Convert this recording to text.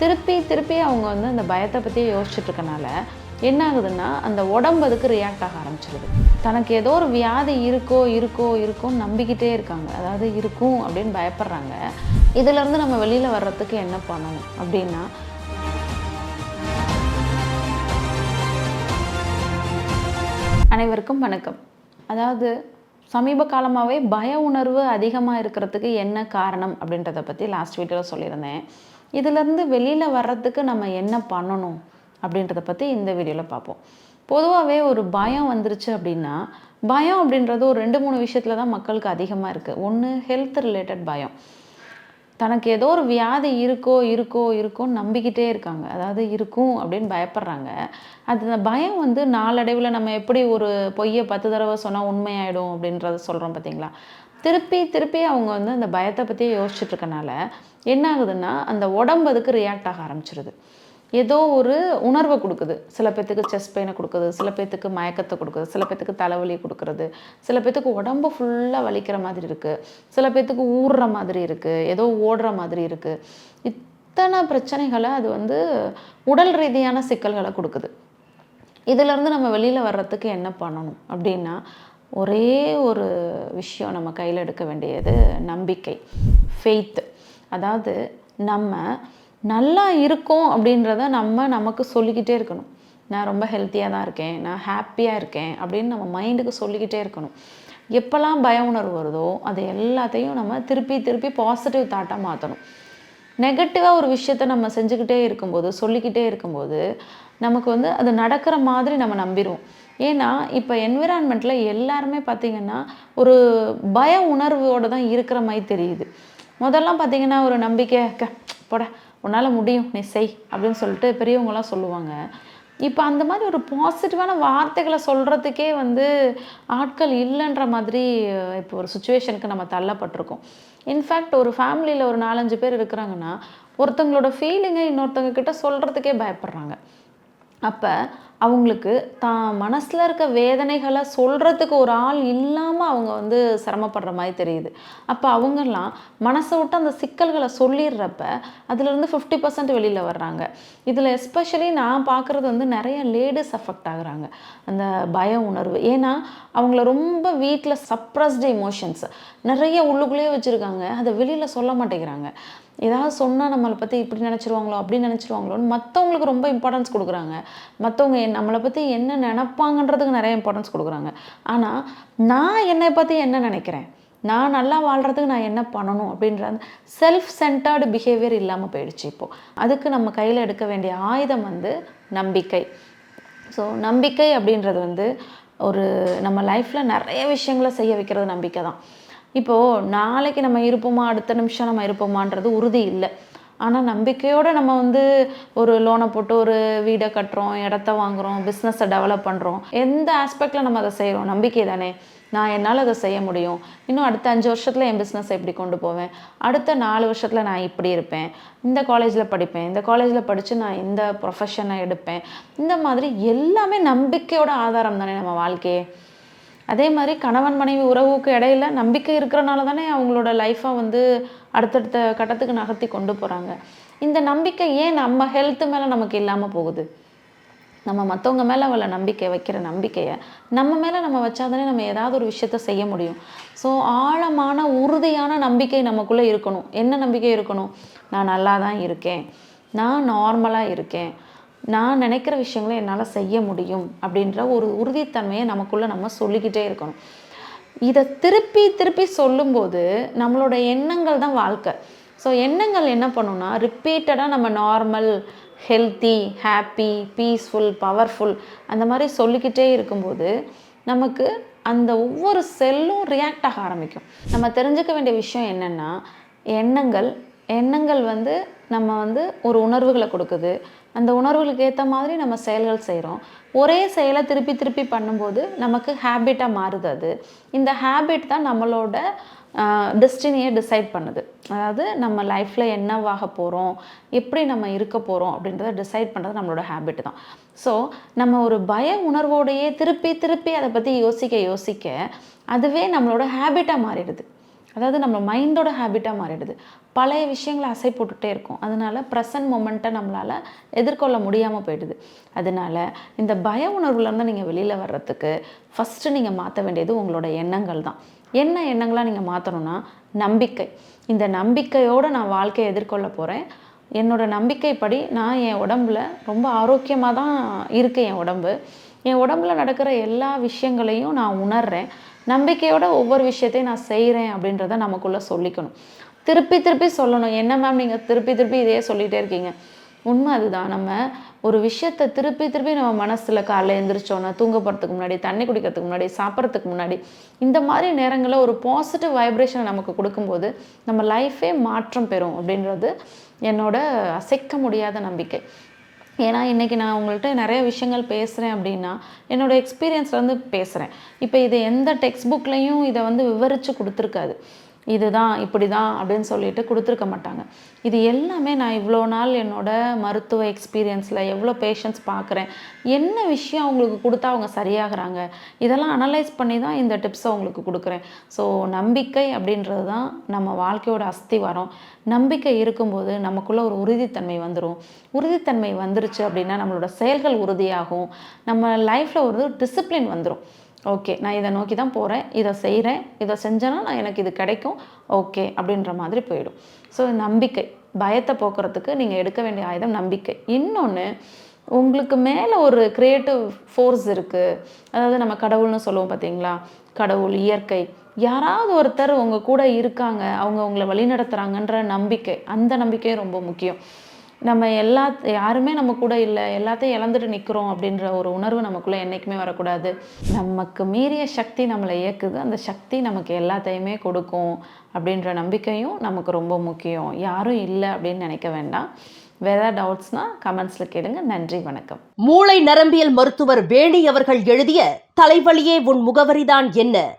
திருப்பி திருப்பி அவங்க வந்து அந்த பயத்தை பற்றியே யோசிச்சுட்டு இருக்கனால என்ன ஆகுதுன்னா அந்த உடம்பு அதுக்கு ரியாக்ட் ஆக ஆரம்பிச்சிருது. தனக்கு ஏதோ ஒரு வியாதி இருக்கோ இருக்கோ இருக்கோன்னு நம்பிக்கிட்டே இருக்காங்க. அதாவது இருக்கும் அப்படின்னு பயப்படுறாங்க. இதிலேருந்து நம்ம வெளியில் வர்றதுக்கு என்ன பண்ணணும் அப்படின்னா அனைவருக்கும் வணக்கம். அதாவது சமீப காலமாகவே பய உணர்வு அதிகமாக இருக்கிறதுக்கு என்ன காரணம் அப்படின்றத பற்றி லாஸ்ட் வீடியோவில் சொல்லியிருந்தேன். இதிலேருந்து வெளியில் வர்றதுக்கு நம்ம என்ன பண்ணணும் அப்படின்றத பற்றி இந்த வீடியோவில் பார்ப்போம். பொதுவாகவே ஒரு பயம் வந்துருச்சு அப்படின்னா பயம் அப்படின்றது ஒரு ரெண்டு மூணு விஷயத்தில் தான் மக்களுக்கு அதிகமாக இருக்குது ஒன்று ஹெல்த் ரிலேட்டட் பயம். தனக்கு ஏதோ ஒரு வியாதி இருக்கோ இருக்கோ இருக்கோன்னு நம்பிக்கிட்டே இருக்காங்க. அதாவது இருக்கும் அப்படின்னு பயப்படுறாங்க. அது அந்த பயம் வந்து நாளடைவில் நம்ம எப்படி ஒரு பொய்யை பத்து தடவை சொன்னால் உண்மையாயிடும் அப்படின்றத சொல்கிறோம் பார்த்தீங்களா திருப்பி திருப்பி அவங்க வந்து அந்த பயத்தை பற்றியே யோசிச்சுட்டு இருக்கனால என்ன ஆகுதுன்னா அந்த உடம்பு அதுக்கு ரியாக்ட் ஆக ஆரம்பிச்சிருது. ஏதோ ஒரு உணர்வை கொடுக்குது. சில பேர்த்துக்கு செஸ்ட் பெயினை கொடுக்குது சில பேர்த்துக்கு மயக்கத்தை கொடுக்குது சில பேர்த்துக்கு தலைவலி கொடுக்குறது சில பேர்த்துக்கு உடம்பு ஃபுல்லாக வலிக்கிற மாதிரி இருக்குது சில பேர்த்துக்கு ஊறுற மாதிரி இருக்குது ஏதோ ஓடுற மாதிரி இருக்குது இத்தனை பிரச்சனைகளை அது வந்து உடல் ரீதியான சிக்கல்களை கொடுக்குது. இதிலேருந்து நம்ம வெளியில் வர்றதுக்கு என்ன பண்ணணும் அப்படின்னா ஒரே ஒரு விஷயம் நம்ம கையில் எடுக்க வேண்டியது நம்பிக்கை ஃபெய்த் அதாவது நம்ம நல்லா இருக்கும் அப்படின்றத நம்ம நமக்கு சொல்லிக்கிட்டே இருக்கணும். நான் ரொம்ப ஹெல்த்தியாக தான் இருக்கேன் நான் ஹாப்பியாக இருக்கேன் அப்படின்னு நம்ம மைண்டுக்கு சொல்லிக்கிட்டே இருக்கணும். எப்போல்லாம் பய உணர்வு வருதோ அது எல்லாத்தையும் நம்ம திருப்பி திருப்பி பாசிட்டிவ் தாட்டாக மாற்றணும் நெகட்டிவாக ஒரு விஷயத்த நம்ம செஞ்சுக்கிட்டே இருக்கும்போது சொல்லிக்கிட்டே இருக்கும்போது நமக்கு வந்து அது நடக்கிற மாதிரி நம்ம நம்பிடுவோம். ஏன்னா இப்போ என்விரான்மெண்ட்டில் எல்லாருமே பார்த்திங்கன்னா ஒரு பய உணர்வோடு தான் இருக்கிற மாதிரி தெரியுது. முதல்லாம் பார்த்திங்கன்னா ஒரு நம்பிக்கை க போட உன்னால் முடியும் நீ செய் அப்படின்னு சொல்லிட்டு பெரியவங்களாம் சொல்லுவாங்க. இப்போ அந்த மாதிரி ஒரு பாசிட்டிவான வார்த்தைகளை சொல்கிறதுக்கே வந்து ஆட்கள் இல்லைன்ற மாதிரி இப்போ ஒரு சுச்சுவேஷனுக்கு நம்ம தள்ளப்பட்டிருக்கோம். இன்ஃபேக்ட் ஒரு ஃபேமிலியில் ஒரு நாலஞ்சு பேர் இருக்கிறாங்கன்னா ஒருத்தங்களோட ஃபீலிங்கை இன்னொருத்தங்க கிட்ட சொல்கிறதுக்கே பயப்படுறாங்க. அப்போ அவங்களுக்கு தான் மனசில் இருக்க வேதனைகளை சொல்கிறதுக்கு ஒரு ஆள் இல்லாமல் அவங்க வந்து சிரமப்படுற மாதிரி தெரியுது. அப்போ அவங்கெல்லாம் மனசை விட்டு அந்த சிக்கல்களை சொல்லிடுறப்ப அதுலேருந்து ஃபிஃப்டி பர்சன்ட் வெளியில் வர்றாங்க. இதில் எஸ்பெஷலி நான் பார்க்குறது வந்து நிறைய லேடிஸ் அஃபெக்ட் ஆகுறாங்க. அந்த பய உணர்வு. ஏன்னா அவங்கள ரொம்ப வீட்டில் சப்ரஸ்டு எமோஷன்ஸ் நிறைய உள்ளுக்குள்ளேயே வச்சுருக்காங்க. அதை வெளியில் சொல்ல மாட்டேங்கிறாங்க. ஏதாவது சொன்னால் நம்மளை பற்றி இப்படி நினச்சிருவாங்களோ அப்படி நினச்சிருவாங்களோன்னு மற்றவங்களுக்கு ரொம்ப இம்பார்ட்டன்ஸ் கொடுக்குறாங்க. மற்றவங்க என் நம்மளை பற்றி என்ன நினப்பாங்கன்றதுக்கு நிறைய இம்பார்ட்டன்ஸ் கொடுக்குறாங்க. ஆனால் நான் என்னை பற்றி என்ன நினைக்கிறேன்? நான் நல்லா வாழ்கிறதுக்கு நான் என்ன பண்ணணும் அப்படின்ற செல்ஃப் சென்டர்டு பிஹேவியர் இல்லாமல் போயிடுச்சு இப்போது அதுக்கு நம்ம கையில் எடுக்க வேண்டிய ஆயுதம் வந்து நம்பிக்கை. ஸோ நம்பிக்கை அப்படின்றது வந்து ஒரு நம்ம லைஃப்பில் நிறைய விஷயங்களை செய்ய வைக்கிறது நம்பிக்கை தான் இப்போது நாளைக்கு நம்ம இருப்போமா அடுத்த நிமிஷம் நம்ம இருப்போமான்றது உறுதி இல்லை. ஆனால் நம்பிக்கையோடு நம்ம வந்து ஒரு லோனை போட்டு ஒரு வீடை கட்டுறோம் இடத்த வாங்குகிறோம் பிஸ்னஸை டெவலப் பண்ணுறோம் எந்த ஆஸ்பெக்டில் நம்ம அதை செய்கிறோம் நம்பிக்கை தானே. நான் என்னால் அதை செய்ய முடியும். இன்னும் அடுத்த அஞ்சு வருஷத்தில் என் பிஸ்னஸை எப்படி கொண்டு போவேன். அடுத்த நாலு வருஷத்தில் நான் இப்படி இருப்பேன். இந்த காலேஜில் படிப்பேன். இந்த காலேஜில் படித்து நான் இந்த ப்ரொஃபஷனை எடுப்பேன். இந்த மாதிரி எல்லாமே நம்பிக்கையோட ஆதாரம் தானே நம்ம வாழ்க்கையே. அதே மாதிரி கணவன் மனைவி உறவுக்கு இடையில நம்பிக்கை இருக்கிறனால தானே அவங்களோட லைஃப்பை வந்து அடுத்தடுத்த கட்டத்துக்கு நகர்த்தி கொண்டு போகிறாங்க இந்த நம்பிக்கை ஏன் நம்ம ஹெல்த்து மேலே நமக்கு இல்லாமல் போகுது? நம்ம மற்றவங்க மேலே அவளை நம்பிக்கை வைக்கிற நம்பிக்கையை நம்ம மேலே நம்ம வச்சாதானே நம்ம ஏதாவது ஒரு விஷயத்த செய்ய முடியும். ஸோ ஆழமான உறுதியான நம்பிக்கை நமக்குள்ளே இருக்கணும். என்ன நம்பிக்கை இருக்கணும்? நான் நல்லா தான் இருக்கேன். நான் நார்மலாக இருக்கேன். நான் நினைக்கிற விஷயங்களை என்னால் செய்ய முடியும் அப்படின்ற ஒரு உறுதித்தன்மையை நமக்குள்ளே நம்ம சொல்லிக்கிட்டே இருக்கணும். இதை திருப்பி திருப்பி சொல்லும்போது நம்மளோட எண்ணங்கள் தான் வாழ்க்கை. ஸோ எண்ணங்கள் என்ன பண்ணுன்னா ரிப்பீட்டடாக நம்ம normal healthy happy peaceful powerful அந்த மாதிரி சொல்லிக்கிட்டே இருக்கும்போது நமக்கு அந்த ஒவ்வொரு செல்லும் ரியாக்ட் ஆக ஆரம்பிக்கும். நம்ம தெரிஞ்சுக்க வேண்டிய விஷயம் என்னென்னா எண்ணங்கள் எண்ணங்கள் வந்து நம்ம வந்து ஒரு உணர்வுகளை கொடுக்குது. அந்த உணர்வுகளுக்கு ஏற்ற மாதிரி நம்ம செயல்கள் செய்கிறோம் ஒரே செயலை திருப்பி திருப்பி பண்ணும்போது நமக்கு ஹேபிட்டாக மாறுது அது. இந்த ஹேபிட் தான் நம்மளோட டெஸ்டினியை டிசைட் பண்ணுது. அதாவது நம்ம லைஃப்பில் என்னவாக போகிறோம் எப்படி நம்ம இருக்க போகிறோம் அப்படின்றத டிசைட் பண்ணுறது நம்மளோட ஹேபிட் தான். ஸோ நம்ம ஒரு பய உணர்வோடையே திருப்பி திருப்பி அதை பற்றி யோசிக்க யோசிக்க அதுவே நம்மளோட ஹேபிட்டாக மாறிடுது. அதாவது நம்ம மைண்டோட ஹேபிட்டாக மாறிடுது. பழைய விஷயங்களை அசை போட்டுகிட்டே இருக்கும். அதனால ப்ரெசன்ட் மொமெண்ட்டை நம்மளால் எதிர்கொள்ள முடியாமல் போயிடுது. அதனால இந்த பய உணர்வுலேருந்து நீங்கள் வெளியில் வர்றதுக்கு ஃபஸ்ட்டு நீங்கள் மாற்ற வேண்டியது உங்களோட எண்ணங்கள் தான். என்ன எண்ணங்களாக நீங்கள் மாற்றணும்னா நம்பிக்கை. இந்த நம்பிக்கையோடு நான் வாழ்க்கையை எதிர்கொள்ள போகிறேன் என்னோட நம்பிக்கைப்படி நான் என் உடம்புல ரொம்ப ஆரோக்கியமாக தான் இருக்குது என் உடம்பு. என் உடம்புல நடக்கிற எல்லா விஷயங்களையும் நான் உணர்கிறேன் நம்பிக்கையோட ஒவ்வொரு விஷயத்தையும் நான் செய்கிறேன் அப்படின்றத நமக்குள்ளே சொல்லிக்கணும். திருப்பி திருப்பி சொல்லணும். என்ன மேம் நீங்கள் திருப்பி திருப்பி இதையே சொல்லிகிட்டே இருக்கீங்க? உண்மை அதுதான். நம்ம ஒரு விஷயத்தை திருப்பி திருப்பி நம்ம மனசில் காலைல எழுந்திரிச்சோன்னா தூங்க போகிறதுக்கு முன்னாடி தண்ணி குடிக்கிறதுக்கு முன்னாடி சாப்பிட்றதுக்கு முன்னாடி இந்த மாதிரி நேரங்களில் ஒரு பாசிட்டிவ் வைப்ரேஷனை நமக்கு கொடுக்கும்போது நம்ம லைஃபே மாற்றம் பெறும் அப்படின்றது என்னோட அசைக்க முடியாத நம்பிக்கை. ஏன்னா இன்றைக்கி நான் உங்கள்கிட்ட நிறைய விஷயங்கள் பேசுகிறேன் அப்படின்னா என்னோடய எக்ஸ்பீரியன்ஸ்லேருந்து பேசுகிறேன் இப்போ இது எந்த டெக்ஸ்ட் புக்லேயும் இதை வந்து விவரித்து கொடுத்துருக்காது. இதுதான் இப்படி தான் அப்படின்னு சொல்லிட்டு கொடுத்துருக்க மாட்டாங்க. இது எல்லாமே நான் இவ்வளோ நாள் என்னோட மருத்துவ எக்ஸ்பீரியன்ஸில் எவ்வளோ பேஷண்ட்ஸ் பார்க்குறேன் என்ன விஷயம் அவங்களுக்கு கொடுத்தா அவங்க சரியாகிறாங்க இதெல்லாம் அனலைஸ் பண்ணி தான் இந்த டிப்ஸை அவங்களுக்கு கொடுக்குறேன். ஸோ நம்பிக்கை அப்படின்றது தான் நம்ம வாழ்க்கையோட அஸ்திவாரம். நம்பிக்கை இருக்கும்போது நமக்குள்ளே ஒரு உறுதித்தன்மை வந்துடும் உறுதித்தன்மை வந்துருச்சு அப்படின்னா நம்மளோட செயல்கள் உறுதியாகும். நம்ம லைஃப்பில் ஒரு டிசிப்ளின் வந்துடும் ஓகே நான் இதை நோக்கி தான் போகிறேன் இதை செய்கிறேன் இதை செஞ்சேன்னா நான் எனக்கு இது கிடைக்கும் ஓகே அப்படின்ற மாதிரி போயிடும். ஸோ நம்பிக்கை பயத்தை போக்குறதுக்கு நீங்கள் எடுக்க வேண்டிய ஆயுதம் நம்பிக்கை. இன்னொன்று உங்களுக்கு மேலே ஒரு க்ரியேட்டிவ் ஃபோர்ஸ் இருக்குது அதாவது நம்ம கடவுள்னு சொல்லுவோம் பார்த்தீங்களா கடவுள் இயற்கை. யாராவது ஒருத்தர் உங்கள் கூட இருக்காங்க அவங்க உங்களை வழிநடத்துகிறாங்கன்ற நம்பிக்கை அந்த நம்பிக்கையும் ரொம்ப முக்கியம். நம்ம எல்லா யாருமே நம்ம கூட இல்லை எல்லாத்தையும் இழந்துட்டு நிற்கிறோம் அப்படின்ற ஒரு உணர்வு நமக்குள்ளே என்றைக்குமே வரக்கூடாது. நமக்கு மீறிய சக்தி நம்மளை இயக்குது. அந்த சக்தி நமக்கு எல்லாத்தையுமே கொடுக்கும் அப்படின்ற நம்பிக்கையும் நமக்கு ரொம்ப முக்கியம். யாரும் இல்லை அப்படின்னு நினைக்க வேண்டாம். வேற ஏதாவது டவுட்ஸ்னா கமெண்ட்ஸில் கேளுங்க. நன்றி வணக்கம். மூளை நரம்பியல் மருத்துவர் வேணி அவர்கள் எழுதிய தலைவலியே உன் முகவரிதான் என்ன?